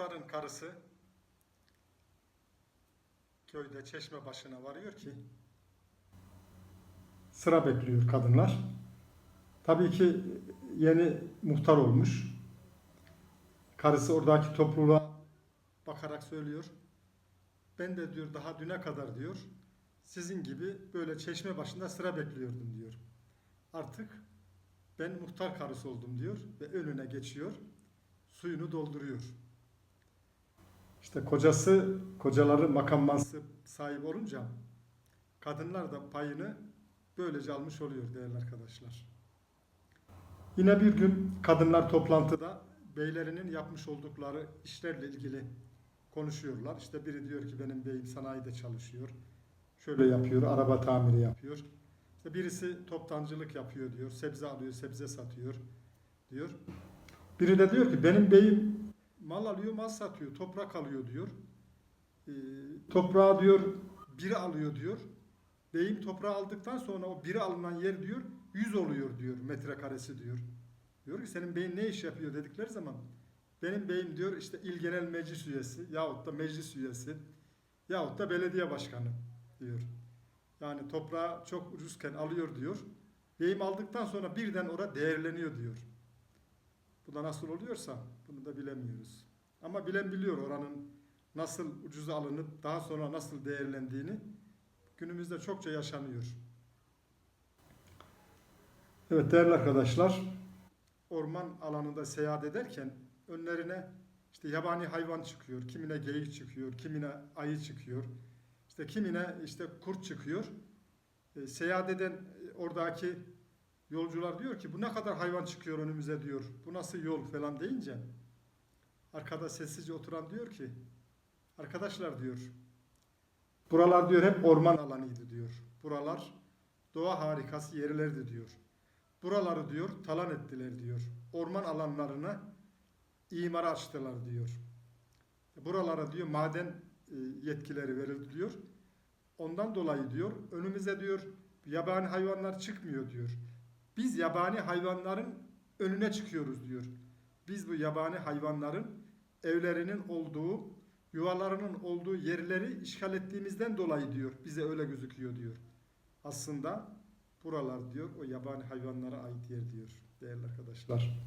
muhtarın karısı köyde çeşme başına varıyor ki sıra bekliyor kadınlar. Tabii ki yeni muhtar olmuş. Karısı oradaki topluluğa bakarak söylüyor. Ben de diyor daha düne kadar diyor sizin gibi böyle çeşme başında sıra bekliyordum diyor. Artık ben muhtar karısı oldum diyor ve önüne geçiyor. Suyunu dolduruyor. İşte kocası, kocaları makam mansıp sahip olunca kadınlar da payını böylece almış oluyor değerli arkadaşlar. Yine bir gün kadınlar toplantıda beylerinin yapmış oldukları işlerle ilgili konuşuyorlar. İşte biri diyor ki benim beyim sanayide çalışıyor. Şöyle yapıyor, araba tamiri yapıyor. İşte birisi toptancılık yapıyor diyor. Sebze alıyor, sebze satıyor diyor. Biri de diyor ki benim beyim mal alıyor, mal satıyor, toprak alıyor diyor. Ee, toprağı diyor biri alıyor diyor. Beyim toprağı aldıktan sonra o biri alınan yer diyor 100 oluyor diyor metrekaresi diyor. Diyor ki senin beyin ne iş yapıyor dedikleri zaman benim beyim diyor işte il genel meclis üyesi yahut da meclis üyesi yahut da belediye başkanı diyor. Yani toprağı çok ucuzken alıyor diyor. Beyim aldıktan sonra birden orada değerleniyor diyor. Bu da nasıl oluyorsa bunu da bilemiyoruz. Ama bilen biliyor oranın nasıl ucuza alınıp daha sonra nasıl değerlendiğini günümüzde çokça yaşanıyor. Evet değerli arkadaşlar, orman alanında seyahat ederken önlerine işte yabani hayvan çıkıyor, kimine geyik çıkıyor, kimine ayı çıkıyor, işte kimine işte kurt çıkıyor. E, seyahat eden e, oradaki yolcular diyor ki bu ne kadar hayvan çıkıyor önümüze diyor. Bu nasıl yol falan deyince arkada sessizce oturan diyor ki arkadaşlar diyor buralar diyor hep orman alanıydı diyor. Buralar doğa harikası yerlerdi diyor. Buraları diyor talan ettiler diyor. Orman alanlarına imara açtılar diyor. Buralara diyor maden e, yetkileri verildi diyor. Ondan dolayı diyor önümüze diyor yabani hayvanlar çıkmıyor diyor. Biz yabani hayvanların önüne çıkıyoruz diyor. Biz bu yabani hayvanların evlerinin olduğu, yuvalarının olduğu yerleri işgal ettiğimizden dolayı diyor. Bize öyle gözüküyor diyor. Aslında buralar diyor o yabani hayvanlara ait yer diyor değerli arkadaşlar.